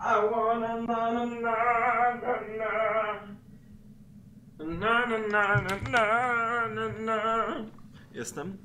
I wanna na na na na na. Na na na na na na na. Jestem?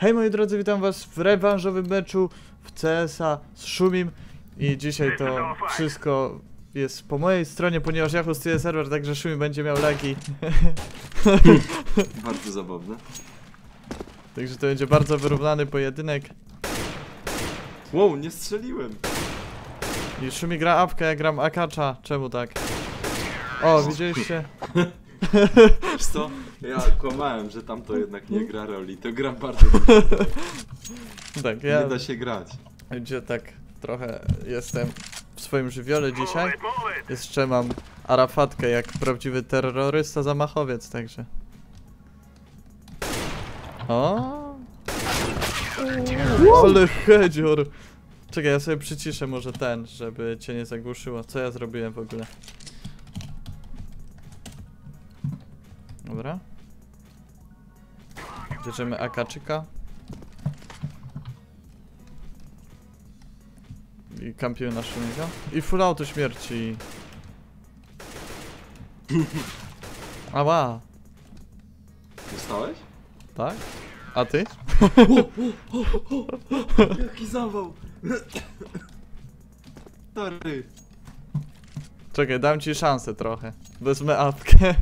Hej moi drodzy, witam was w rewanżowym meczu w CSa z Szumim i dzisiaj to wszystko jest po mojej stronie, ponieważ ja hostuję serwer, także Szumi będzie miał lagi. Bardzo zabawne. Także to będzie bardzo wyrównany pojedynek. Wow, nie strzeliłem. I Szumi gra apkę, ja gram akacza. Czemu tak? O, widzieliście? Wiesz co? Ja kłamałem, że tam to jednak nie gra roli. To gra bardzo dobrze. Tak, Nie ja da się grać. gdzie tak trochę jestem w swoim żywiole dzisiaj. Jeszcze mam Arafatkę jak prawdziwy terrorysta zamachowiec, także. O! Ale hedzior! Czekaj, ja sobie przyciszę może ten, żeby cię nie zagłuszyło. Co ja zrobiłem w ogóle? Dobra. Bierzemy akaczyka. I kampiłem na szumika. I full auto śmierci. Ała, Dostałeś? tak? A ty? Jaki zawał! Sorry. Czekaj, dam ci szansę trochę. Wezmę apkę.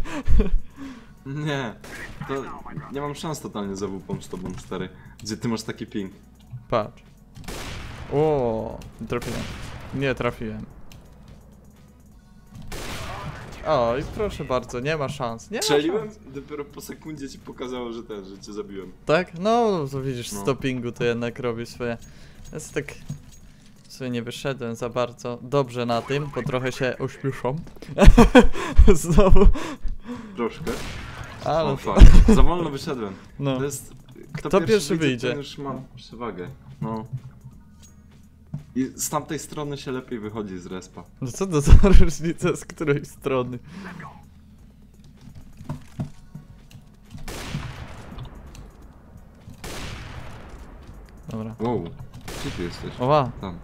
Nie. To nie mam szans totalnie za WP z tobą, stary. Gdzie ty masz taki ping. Patrz. O, nie trafiłem. Nie trafiłem. O, i proszę bardzo, nie ma szans. Nie ma Strzeliłem szans. dopiero po sekundzie ci pokazało, że ten, że cię zabiłem. Tak? No, to widzisz, No. stoppingu to jednak robi swoje. Ja sobie tak sobie nie wyszedłem za bardzo dobrze na tym, bo trochę się ośmieszam. Znowu. Troszkę. Ale O, fuck. Za wolno wyszedłem. no. To jest... Kto pierwszy wyjdzie? Ten już ma przewagę. No. I z tamtej strony się lepiej wychodzi z respa. No co to za różnica z której strony? Dobra. Wow. Gdzie ty jesteś? Oła, Tam.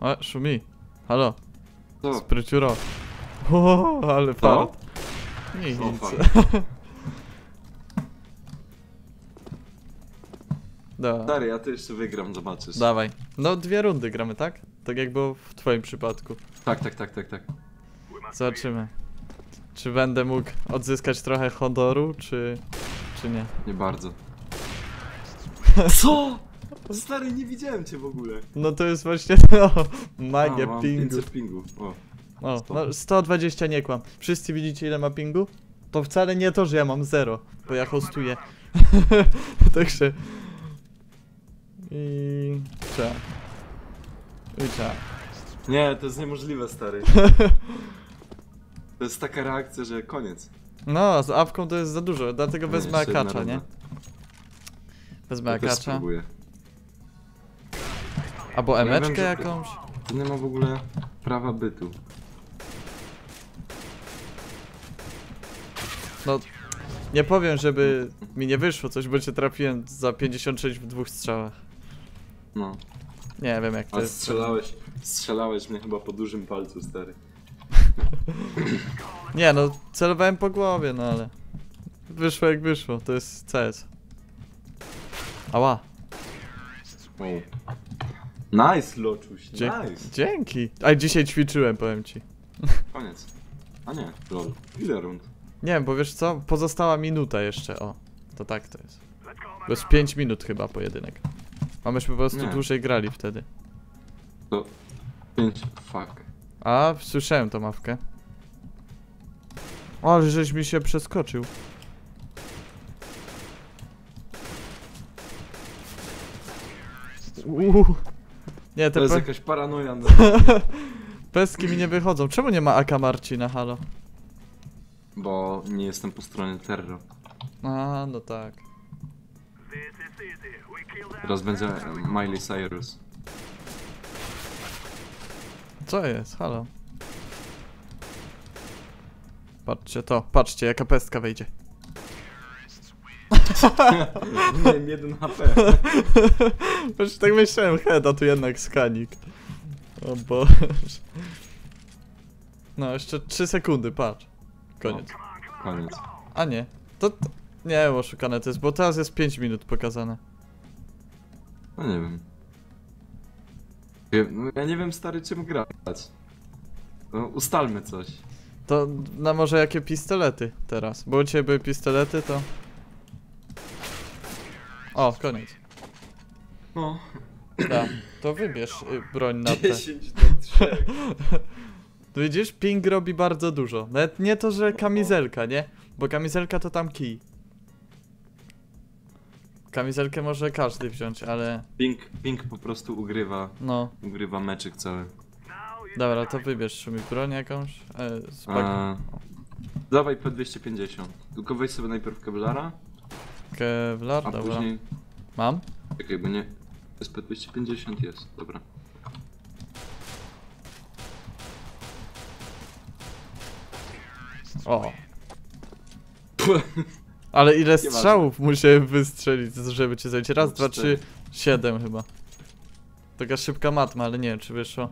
o, szumi. Halo, Co? spryciuro. O, ale Co? fart. Nic. fuck. Dobra, Stary, ja jeszcze wygram, zobaczysz. dawaj. No dwie rundy gramy, tak? Tak jak było w twoim przypadku. Tak, tak, tak, tak, tak. Zobaczymy. Czy będę mógł odzyskać trochę honoru, czy... czy nie? Nie bardzo. Co? Stary, nie widziałem cię w ogóle. No to jest właśnie no, magia A, mam pingu. 500 pingów. O. O, no 120 nie kłam. Wszyscy widzicie ile ma pingu? To wcale nie to, że ja mam 0, bo ja hostuję. Także... I... Czak. I czak. Nie, to jest niemożliwe, stary. To jest taka reakcja, że koniec. No, z apką to jest za dużo, dlatego Nie, wezmę akacza, nie? Wezmę Ja akacza. Albo Ja emeczkę że- jakąś. To nie ma w ogóle prawa bytu. No, nie powiem, żeby mi nie wyszło coś, bo cię trafiłem za 56 w dwóch strzałach. No. Nie wiem jak to A jest. strzelałeś, strzelałeś mnie chyba po dużym palcu, stary. Nie no, celowałem po głowie, no ale... Wyszło jak wyszło, to jest CS. Ała, Wow. Nice, Loczuś, dzie nice. dzięki. A dzisiaj ćwiczyłem, powiem ci. Koniec. A nie, lol. Ile rund? Nie wiem, bo wiesz co? Pozostała minuta jeszcze, o. To tak to jest. To jest 5 minut chyba pojedynek. A myśmy po prostu Nie. dłużej grali wtedy. To... Pięć... Fuck. A, słyszałem tą mawkę. O, ale żeś mi się przeskoczył. Uuu. Nie, To te jest pe jakaś paranoja. No. peski mi nie wychodzą. Czemu nie ma AK Marcina, halo? Bo nie jestem po stronie terror. A, no tak. Teraz będzie Miley Cyrus. Co jest, halo? Patrzcie to, patrzcie jaka pestka wejdzie. Miałem 1 HP. Właśnie tak myślałem, heada tu jednak skanik. O Boże. No, jeszcze 3 sekundy, patrz. Koniec. Koniec. A nie. To, to nie oszukane to jest, bo teraz jest 5 minut pokazane. No nie wiem. Ja, no ja nie wiem stary czym grać. No, ustalmy coś. To na może jakie pistolety teraz? Bo u ciebie były pistolety, to... O, koniec. No. Da, to wybierz y, broń na te. 10 do 3. Tu widzisz, ping robi bardzo dużo. Nawet nie to, że kamizelka, nie? Bo kamizelka to tam kij. Kamizelkę może każdy wziąć, ale Pink, Pink po prostu ugrywa, no. ugrywa meczyk cały. Dobra, to wybierz mi broń jakąś. E. A, dawaj P250. Tylko weź sobie najpierw Kevlara, Kevlar, a dobra. później... Mam? Czekaj, bo nie... SP250 jest, dobra. O. Ale ile strzałów musiałem wystrzelić, żeby cię zająć? Raz, No, dwa, trzy, siedem chyba. Taka szybka matma, ale nie wiem, czy wyszło.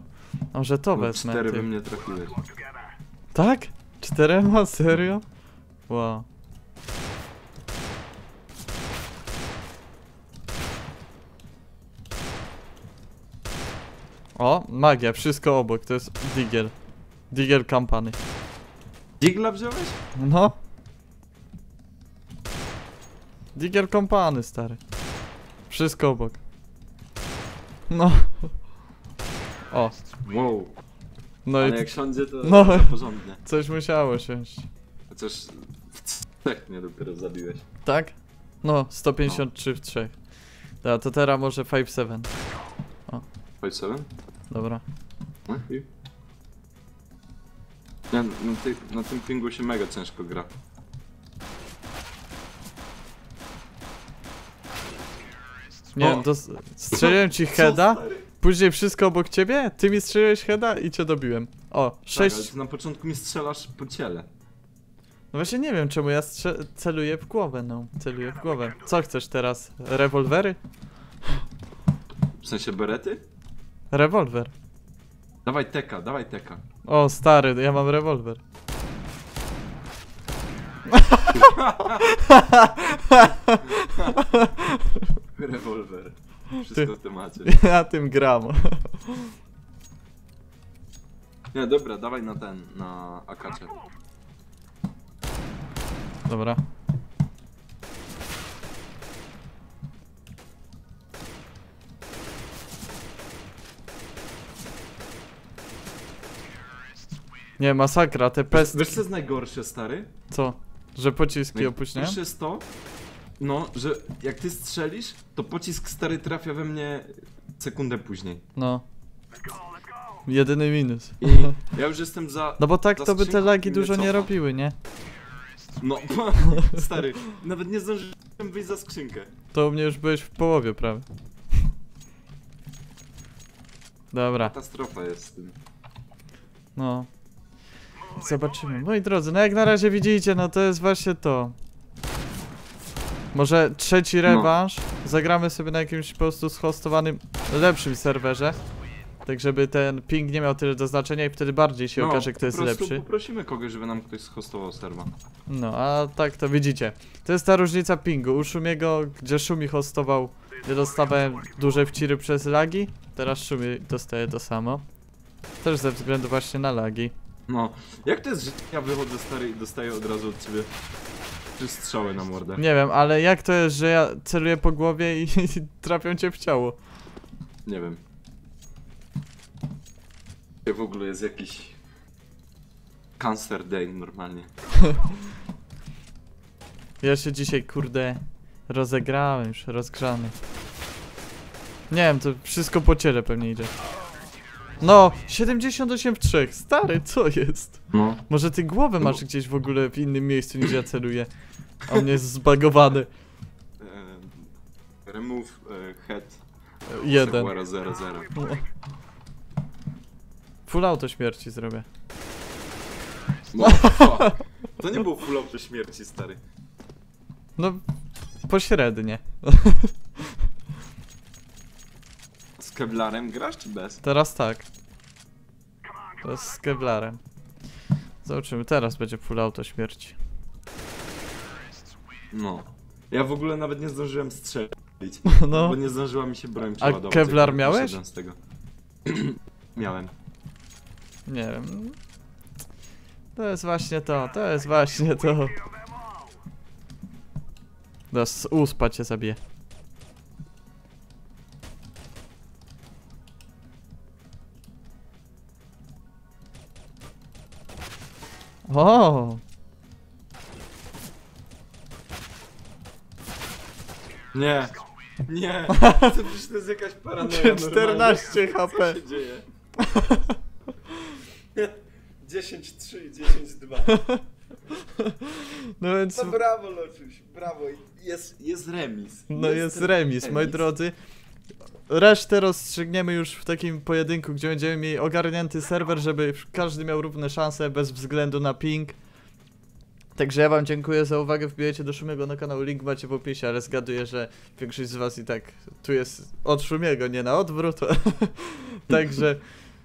A może to No, wezmę, cztery we mnie trafiłeś. Tak? Czterema? Serio? Wow. O, magia, wszystko obok, to jest Digel. Digel Company. Digla wziąłeś? No. Digel Company, stary. Wszystko obok. No. O, Wow. no Ale i jak siądzie to No. no. porządnie. coś musiało siąść. Chociaż w trzech mnie dopiero zabiłeś. Tak? No, 153 w 3. Dobra, to teraz może 5-7. Chodź sobie. Dobra. No i... Nie, na, ty, na tym pingu się mega ciężko gra. Nie O! strzeliłem ci heada, później wszystko obok ciebie, ty mi strzeliłeś heada i cię dobiłem. O, Tak, 6. ale ty na początku mi strzelasz po ciele. No właśnie nie wiem czemu ja celuję w głowę, no. Celuję w głowę. Co chcesz teraz? Rewolwery? W sensie berety? Rewolwer. Dawaj teka, dawaj teka. O, stary, ja mam rewolwer. Rewolwer. Wszystko Ty. w temacie. Ja tym gram. Nie, dobra, dawaj na ten, na akacie. Dobra. Nie, masakra, te pestki. wiesz co jest najgorsze, stary? Co? Że pociski opóźniają? Najgorsze jest to, no, że jak ty strzelisz, to pocisk stary trafia we mnie sekundę później. No. Jedyny minus. I ja już jestem za... No bo tak za to by te skrzynką lagi mnie dużo nie cofa. robiły, nie? No, stary, nawet nie zdążyłem wyjść za skrzynkę. To u mnie już byłeś w połowie prawie. Dobra, Katastrofa jest z tym. no. Zobaczymy. Moi drodzy, no jak na razie widzicie, no to jest właśnie to. Może trzeci rewanż. Zagramy sobie na jakimś po prostu schostowanym, lepszym serwerze. Tak żeby ten ping nie miał tyle do znaczenia i wtedy bardziej się okaże, kto jest lepszy. poprosimy kogoś, żeby nam ktoś schostował serwa. No, a tak to widzicie. To jest ta różnica pingu. U Szumiego, gdzie Szumi hostował, nie dostawałem duże wciry przez lagi. Teraz Szumi dostaje to samo. Też ze względu właśnie na lagi. No, jak to jest, że ja wychodzę stary i dostaję od razu od ciebie trzy strzały na mordę? Nie wiem, ale jak to jest, że ja celuję po głowie i, i trafią cię w ciało? Nie wiem. W ogóle jest jakiś... Cancer Day normalnie. Ja się dzisiaj, kurde, rozegrałem już, rozgrzany. Nie wiem, to wszystko po ciele pewnie idzie. No, 78 w 3. Stary, co jest? No. Może ty głowę masz gdzieś w ogóle w innym miejscu niż ja celuję. A mnie jest zbagowany. E, remove e, head. Jeden. Sequara 00. No. Full auto śmierci zrobię. No. To nie był full auto śmierci, stary. No, pośrednie. Z Kevlarem grasz czy bez? Teraz tak. To jest z Kevlarem. Zobaczymy, teraz będzie full auto śmierci. No. Ja w ogóle nawet nie zdążyłem strzelić. No. Bo nie zdążyła mi się broń A przeładować. Kevlar jak miałeś? Z tego. Miałem. Nie wiem. To jest właśnie to, to jest właśnie to. Teraz uspa cię zabije. O! Nie. Nie. To przecież to jest jakaś paranoja. 14 normalnie. HP. Co się dzieje? 10-3 i 10-2. No więc. No brawo Loczuś, brawo. Jest, jest remis. No jest remis, moi drodzy. Resztę rozstrzygniemy już w takim pojedynku, gdzie będziemy mieli ogarnięty serwer, żeby każdy miał równe szanse bez względu na ping. Także ja wam dziękuję za uwagę, wbijajcie do Szumiego na kanał, link macie w opisie, ale zgaduję, że większość z was i tak tu jest od Szumiego, nie na odwrót. Także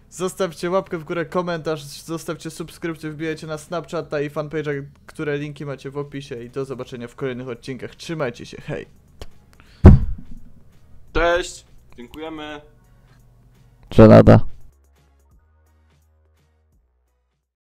zostawcie łapkę w górę, komentarz, zostawcie subskrypcję, wbijajcie na Snapchata i fanpage'a, które linki macie w opisie i do zobaczenia w kolejnych odcinkach. Trzymajcie się, hej! Cześć. Dziękujemy. Żenada.